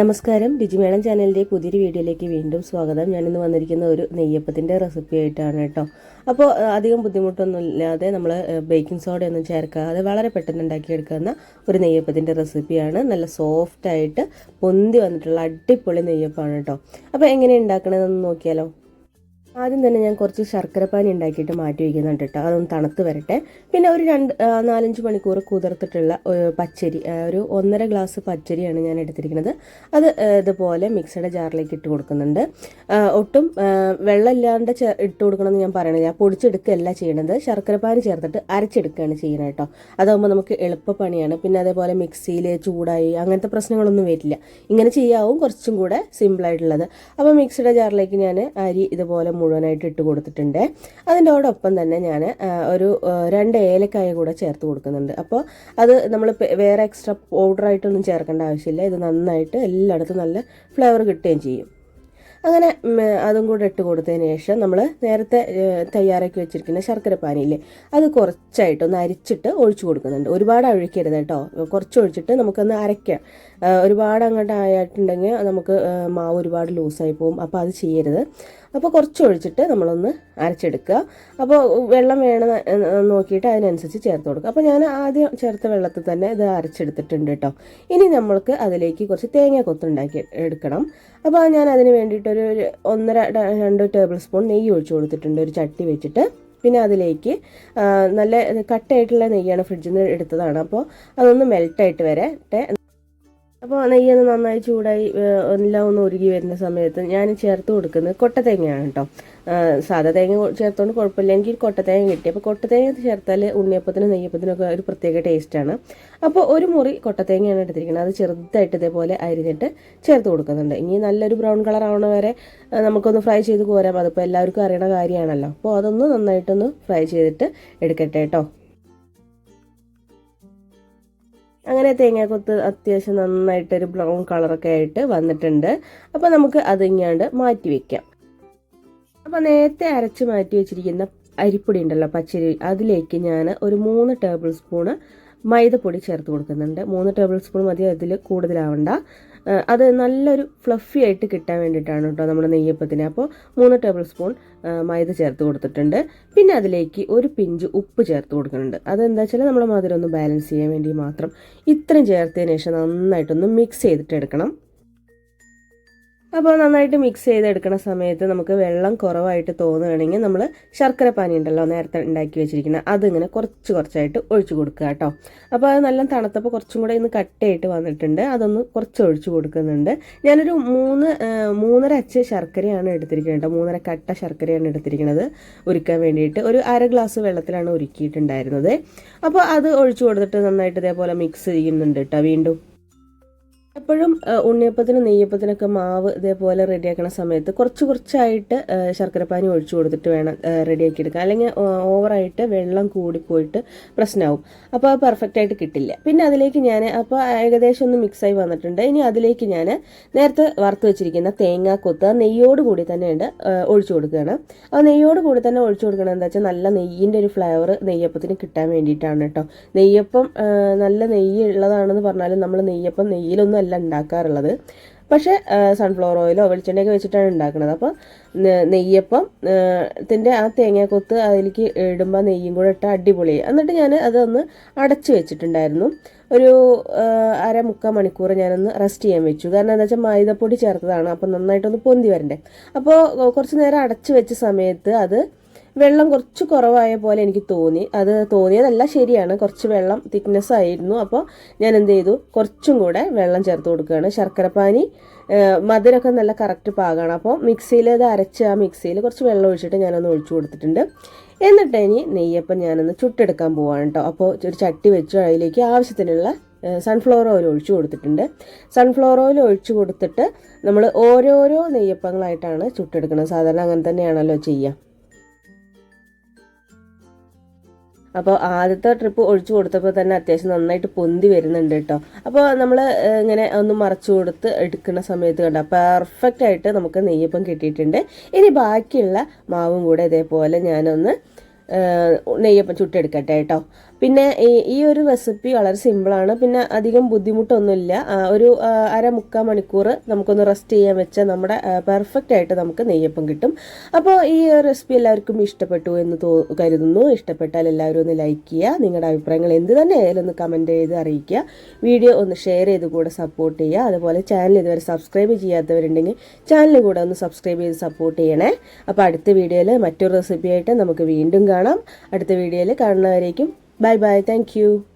നമസ്കാരം. ബിജിമേളം ചാനലിന്റെ പുതിയൊരു വീഡിയോയിലേക്ക് വീണ്ടും സ്വാഗതം. ഞാനിന്ന് വന്നിരിക്കുന്ന ഒരു നെയ്യപ്പത്തിന്റെ റെസിപ്പി ആയിട്ടാണ് കേട്ടോ. അപ്പോൾ അധികം ബുദ്ധിമുട്ടൊന്നും ഇല്ലാതെ നമ്മൾ ബേക്കിംഗ് സോഡയൊന്നും ചേർക്കാതെ വളരെ പെട്ടെന്ന് ഉണ്ടാക്കിയെടുക്കുന്ന ഒരു നെയ്യപ്പത്തിന്റെ റെസിപ്പിയാണ്. നല്ല സോഫ്റ്റായിട്ട് പൊന്തി വന്നിട്ടുള്ള അടിപൊളി നെയ്യപ്പാണ് കേട്ടോ. അപ്പോൾ എങ്ങനെ ഉണ്ടാക്കണതെന്ന് നോക്കിയാലോ. ആദ്യം തന്നെ ഞാൻ കുറച്ച് ശർക്കരപ്പാനി ഉണ്ടാക്കിയിട്ട് മാറ്റി വയ്ക്കുന്നുണ്ട് കേട്ടോ അതൊന്ന് തണുത്ത് വരട്ടെ. പിന്നെ ഒരു രണ്ട് നാലഞ്ച് മണിക്കൂർ കുതിർത്തിട്ടുള്ള പച്ചരി ഒരു ഒന്നര ഗ്ലാസ് പച്ചരിയാണ് ഞാൻ എടുത്തിരിക്കുന്നത്. അത് ഇതുപോലെ മിക്സിയുടെ ജാറിലേക്ക് ഇട്ട് കൊടുക്കുന്നുണ്ട്. ഒട്ടും വെള്ളമില്ലാണ്ട് ഇട്ട് കൊടുക്കണമെന്ന് ഞാൻ പറയണില്ല. പൊടിച്ചെടുക്കുകയല്ല ചെയ്യണത്. ശർക്കരപ്പാനി ചേർത്തിട്ട് അരച്ചെടുക്കുകയാണ് ചെയ്യുന്നത് കേട്ടോ അതാകുമ്പോൾ നമുക്ക് എളുപ്പപ്പണിയാണ് പിന്നെ അതേപോലെ മിക്സിയിൽ ചൂടായി അങ്ങനത്തെ പ്രശ്നങ്ങളൊന്നും വരില്ല. ഇങ്ങനെ ചെയ്യാവും കുറച്ചും കൂടെ സിമ്പിളായിട്ടുള്ളത്. അപ്പോൾ മിക്സിയുടെ ജാറിലേക്ക് ഞാൻ അരി ഇതുപോലെ മുഴുവനായിട്ട് ഇട്ട് കൊടുത്തിട്ടുണ്ട്. അതിന്റോടൊപ്പം തന്നെ ഞാൻ ഒരു രണ്ട് ഏലക്കായ കൂടെ ചേർത്ത് കൊടുക്കുന്നുണ്ട്. അപ്പോൾ അത് നമ്മൾ വേറെ എക്സ്ട്രാ പൗഡറായിട്ടൊന്നും ചേർക്കേണ്ട ആവശ്യമില്ല. ഇത് നന്നായിട്ട് എല്ലായിടത്തും നല്ല ഫ്ലേവർ കിട്ടുകയും ചെയ്യും. അങ്ങനെ അതും കൂടെ ഇട്ട് കൊടുത്തതിന് ശേഷം നമ്മൾ നേരത്തെ തയ്യാറാക്കി വെച്ചിരിക്കുന്ന ശർക്കര പാനിയില്ലേ അത് കുറച്ചായിട്ട് ഒന്ന് അരിച്ചിട്ട് ഒഴിച്ചു കൊടുക്കുന്നുണ്ട്. ഒരുപാട് ഒഴിക്കരുത് കേട്ടോ. കുറച്ച് ഒഴിച്ചിട്ട് നമുക്കൊന്ന് അരയ്ക്കാം. ഒരുപാട് അങ്ങോട്ട് ആയിട്ടുണ്ടെങ്കിൽ നമുക്ക് മാവ് ഒരുപാട് ലൂസായി പോകും. അപ്പോൾ അത് ചെയ്യരുത്. അപ്പോൾ കുറച്ച് ഒഴിച്ചിട്ട് നമ്മളൊന്ന് അരച്ചെടുക്കുക. അപ്പോൾ വെള്ളം വേണം നോക്കിയിട്ട് അതിനനുസരിച്ച് ചേർത്ത് കൊടുക്കുക. അപ്പോൾ ഞാൻ ആദ്യം ചേർത്ത വെള്ളത്തിൽ തന്നെ ഇത് അരച്ചെടുത്തിട്ടുണ്ട് കേട്ടോ. ഇനി നമ്മൾക്ക് അതിലേക്ക് കുറച്ച് തേങ്ങ കൊത്തുണ്ടാക്കി എടുക്കണം. അപ്പോൾ ഞാൻ അതിന് വേണ്ടിയിട്ടൊരു ഒന്നര രണ്ട് ടേബിൾ സ്പൂൺ നെയ്യ് ഒഴിച്ചു കൊടുത്തിട്ടുണ്ട്. ഒരു ചട്ടി വെച്ചിട്ട്. പിന്നെ അതിലേക്ക് നല്ല കട്ടയായിട്ടുള്ള നെയ്യാണ് ഫ്രിഡ്ജിൽ നിന്ന് എടുത്തതാണ്. അപ്പോൾ അതൊന്ന് മെൽട്ടായിട്ട് വരട്ടെ. അപ്പോൾ നെയ്യൊന്ന് നന്നായി ചൂടായി എല്ലാം ഒന്ന് ഉരുകി വരുന്ന സമയത്ത് ഞാൻ ചേർത്ത് കൊടുക്കുന്നത് കൊട്ടത്തേങ്ങയാണ് കേട്ടോ സാധാ തേങ്ങ ചേർത്തുകൊണ്ട് കുഴപ്പമില്ലെങ്കിൽ കൊട്ടത്തേങ്ങ കിട്ടി. അപ്പോൾ കൊട്ടത്തേങ്ങ ചേർത്താൽ ഉണ്ണിയപ്പത്തിനും നെയ്യപ്പത്തിനും ഒക്കെ ഒരു പ്രത്യേക ടേസ്റ്റാണ് അപ്പോൾ ഒരു മുറി കൊട്ടത്തേങ്ങയാണ് എടുത്തിരിക്കുന്നത്. അത് ചെറുതായിട്ട് ഇതേപോലെ അരിഞ്ഞിട്ട് ചേർത്ത് കൊടുക്കുന്നുണ്ട്. ഇനി നല്ലൊരു ബ്രൗൺ കളർ ആവണ വരെ നമുക്കൊന്ന് ഫ്രൈ ചെയ്ത് കോരാം. അതിപ്പോൾ എല്ലാവർക്കും അറിയണ കാര്യമാണല്ലോ. അപ്പോൾ അതൊന്ന് നന്നായിട്ടൊന്ന് ഫ്രൈ ചെയ്തിട്ട് എടുക്കട്ടെ കേട്ടോ അങ്ങനെ തേങ്ങാക്കൊത്ത് അത്യാവശ്യം നന്നായിട്ടൊരു ബ്രൗൺ കളറൊക്കെ ആയിട്ട് വന്നിട്ടുണ്ട്. അപ്പോൾ നമുക്ക് അതിങ്ങാണ്ട് മാറ്റി വെക്കാം. അപ്പോൾ നേരത്തെ അരച്ച് മാറ്റി വെച്ചിരിക്കുന്ന അരിപ്പൊടി ഉണ്ടല്ലോ പച്ചരി അതിലേക്ക് ഞാൻ ഒരു മൂന്ന് ടേബിൾ സ്പൂണ് മൈദപ്പൊടി ചേർത്ത് കൊടുക്കുന്നുണ്ട്. മൂന്ന് ടേബിൾ സ്പൂൺ മതി അതിൽ കൂടുതലാവണ്ട. അത് നല്ലൊരു ഫ്ലഫി ആയിട്ട് കിട്ടാൻ വേണ്ടിയിട്ടാണ് കേട്ടോ നമ്മുടെ നെയ്യപ്പത്തിന്. അപ്പോൾ മൂന്ന് ടേബിൾ സ്പൂൺ മൈദ ചേർത്ത് കൊടുത്തിട്ടുണ്ട്. പിന്നെ അതിലേക്ക് ഒരു പിഞ്ച് ഉപ്പ് ചേർത്ത് കൊടുക്കുന്നുണ്ട്. അതെന്താ വെച്ചാൽ നമ്മുടെ മധുരം ഒന്ന് ബാലൻസ് ചെയ്യാൻ വേണ്ടി മാത്രം ഇത്രയും ചേർത്തതിന് ശേഷം നന്നായിട്ടൊന്ന് മിക്സ് ചെയ്തിട്ട് എടുക്കണം അപ്പോൾ നന്നായിട്ട് മിക്സ് ചെയ്തെടുക്കുന്ന സമയത്ത് നമുക്ക് വെള്ളം കുറവായിട്ട് തോന്നുകയാണെങ്കിൽ നമ്മൾ ശർക്കര പാനി ഉണ്ടല്ലോ നേരത്തെ ഉണ്ടാക്കി വെച്ചിരിക്കുന്ന അതിങ്ങനെ കുറച്ച് കുറച്ചായിട്ട് ഒഴിച്ചു കൊടുക്കുക കേട്ടോ. അപ്പോൾ അത് നല്ല തണുത്തപ്പോൾ കുറച്ചും കൂടെ ഇന്ന് കട്ടയായിട്ട് വന്നിട്ടുണ്ട്. അതൊന്ന് കുറച്ച് ഒഴിച്ചു കൊടുക്കുന്നുണ്ട്. ഞാനൊരു മൂന്ന് മൂന്നര അച്ച് ശർക്കരയാണ് എടുത്തിരിക്കുന്നത് കേട്ടോ. മൂന്നര കട്ട ശർക്കരയാണ് എടുത്തിരിക്കുന്നത് ഉരുക്കാൻ വേണ്ടിയിട്ട്. ഒരു അര ഗ്ലാസ് വെള്ളത്തിലാണ് ഉരുക്കിയിട്ടുണ്ടായിരുന്നത്. അപ്പോൾ അത് ഒഴിച്ചു കൊടുത്തിട്ട് നന്നായിട്ട് ഇതേപോലെ മിക്സ് ചെയ്യുന്നുണ്ട് കേട്ടോ വീണ്ടും. എപ്പോഴും ഉണ്ണിയപ്പത്തിനും നെയ്യപ്പത്തിനൊക്കെ മാവ് ഇതേപോലെ റെഡിയാക്കണ സമയത്ത് കുറച്ച് കുറച്ചായിട്ട് ശർക്കരപ്പാനി ഒഴിച്ചു കൊടുത്തിട്ട് വേണം റെഡിയാക്കി എടുക്കാൻ അല്ലെങ്കിൽ ഓവറായിട്ട് വെള്ളം കൂടിപ്പോയിട്ട് പ്രശ്നമാവും അപ്പോൾ അത് പെർഫെക്റ്റ് ആയിട്ട് കിട്ടില്ല. പിന്നെ അതിലേക്ക് ഞാൻ അപ്പോൾ ഏകദേശം ഒന്ന് മിക്സായി വന്നിട്ടുണ്ട്. ഇനി അതിലേക്ക് ഞാൻ നേരത്തെ വറുത്ത് വെച്ചിരിക്കുന്ന തേങ്ങാക്കൊത്ത് നെയ്യോട് കൂടി തന്നെ ഉണ്ട് ആ, ഒഴിച്ചു കൊടുക്കുകയാണ്. ആ നെയ്യോട് കൂടി തന്നെ ഒഴിച്ചു കൊടുക്കണം എന്താ വെച്ചാൽ നല്ല നെയ്യിന്റെ ഒരു ഫ്ലേവർ നെയ്യപ്പത്തിന് കിട്ടാൻ വേണ്ടിയിട്ടാണ് കേട്ടോ. നെയ്യപ്പം നല്ല നെയ്യ് ഉള്ളതാണെന്ന് പറഞ്ഞാലും നമ്മൾ നെയ്യപ്പം നെയ്യിലൊന്നും അല്ല ഉണ്ടാക്കാറുള്ളത്. പക്ഷേ സൺഫ്ലവർ ഓയിലോ വെളിച്ചെണ്ണയൊക്കെ വെച്ചിട്ടാണ് ഉണ്ടാക്കുന്നത്. അപ്പോൾ നെയ്യപ്പം ത്തിന്റെ ആ തേങ്ങാക്കൊത്ത് അതിലേക്ക് ഇടുമ്പോൾ നെയ്യും കൂടെ ഇട്ട് അടിപൊളി. എന്നിട്ട് ഞാൻ അതൊന്ന് അടച്ച് വെച്ചിട്ടുണ്ടായിരുന്നു. ഒരു അര മുക്കാൽ മണിക്കൂർ ഞാനൊന്ന് റെസ്റ്റ് ചെയ്യാൻ വെച്ചു. കാരണം എന്താ വെച്ചാൽ മൈദപ്പൊടി ചേർത്തതാണ്. അപ്പോൾ നന്നായിട്ടൊന്ന് പൊന്തി വരണ്ടേ. അപ്പോൾ കുറച്ച് നേരം അടച്ച് വെച്ച സമയത്ത് അത് വെള്ളം കുറച്ച് കുറവായ പോലെ എനിക്ക് തോന്നി. അത് തോന്നിയതല്ല ശരിയാണ്. കുറച്ച് വെള്ളം തിക്നെസ് ആയിരുന്നു. അപ്പോൾ ഞാൻ എന്ത് ചെയ്തു? കുറച്ചും കൂടെ വെള്ളം ചേർത്ത് കൊടുക്കുകയാണ്. ശർക്കരപ്പാനി മധുരമൊക്കെ നല്ല കറക്റ്റ് പാകമാണ് അപ്പോൾ മിക്സിയിൽ ഇത് അരച്ച് ആ മിക്സിയിൽ കുറച്ച് വെള്ളം ഒഴിച്ചിട്ട് ഞാനൊന്ന് ഒഴിച്ചു കൊടുത്തിട്ടുണ്ട്. എന്നിട്ട് ഇനി നെയ്യപ്പം ഞാനൊന്ന് ചുട്ടെടുക്കാൻ പോവാണ് കേട്ടോ അപ്പോൾ ഒരു ചട്ടി വെച്ചു അതിലേക്ക് ആവശ്യത്തിനുള്ള സൺഫ്ലവർ ഓയിൽ ഒഴിച്ചു കൊടുത്തിട്ടുണ്ട്. സൺഫ്ലവർ ഓയിൽ ഒഴിച്ചു കൊടുത്തിട്ട് നമ്മൾ ഓരോരോ നെയ്യപ്പങ്ങളായിട്ടാണ് ചുട്ടെടുക്കുന്നത് സാധാരണ അങ്ങനെ തന്നെയാണല്ലോ ചെയ്യുക അപ്പോൾ ആദ്യത്തെ ട്രിപ്പ് ഒഴിച്ചു കൊടുത്തപ്പോൾ തന്നെ അത്യാവശ്യം നന്നായിട്ട് പൊന്തി വരുന്നുണ്ട് കേട്ടോ അപ്പോൾ നമ്മൾ ഇങ്ങനെ ഒന്ന് മറച്ചു കൊടുത്ത് എടുക്കുന്ന സമയത്ത് കണ്ട പെർഫെക്റ്റ് ആയിട്ട് നമുക്ക് നെയ്യപ്പം കിട്ടിയിട്ടുണ്ട്. ഇനി ബാക്കിയുള്ള മാവും കൂടെ ഇതേപോലെ ഞാനൊന്ന് നെയ്യപ്പം ചുട്ടെടുക്കട്ടെ കേട്ടോ പിന്നെ ഈ ഒരു റെസിപ്പി വളരെ സിമ്പിളാണ് പിന്നെ അധികം ബുദ്ധിമുട്ടൊന്നുമില്ല. ഒരു അര മുക്കാൽ മണിക്കൂർ നമുക്കൊന്ന് റെസ്റ്റ് ചെയ്യാൻ വെച്ചാൽ നമ്മുടെ പെർഫെക്റ്റ് ആയിട്ട് നമുക്ക് നെയ്യപ്പം കിട്ടും. അപ്പോൾ ഈ റെസിപ്പി എല്ലാവർക്കും ഇഷ്ടപ്പെട്ടു എന്ന് തോ കരുതുന്നു. ഇഷ്ടപ്പെട്ടാൽ എല്ലാവരും ഒന്ന് ലൈക്ക് ചെയ്യുക. നിങ്ങളുടെ അഭിപ്രായങ്ങൾ എന്ത് തന്നെ ആയാലും ഒന്ന് കമന്റ് ചെയ്ത് അറിയിക്കുക. വീഡിയോ ഒന്ന് ഷെയർ ചെയ്ത് കൂടെ സപ്പോർട്ട് ചെയ്യുക. അതുപോലെ ചാനൽ ഇതുവരെ സബ്സ്ക്രൈബ് ചെയ്യാത്തവരുണ്ടെങ്കിൽ ചാനൽ കൂടെ ഒന്ന് സബ്സ്ക്രൈബ് ചെയ്ത് സപ്പോർട്ട് ചെയ്യണേ. അപ്പോൾ അടുത്ത വീഡിയോയിൽ മറ്റൊരു റെസിപ്പിയായിട്ട് നമുക്ക് വീണ്ടും കാണാം. അടുത്ത വീഡിയോയിൽ കാണുന്നവരേക്കും Bye bye. Thank you.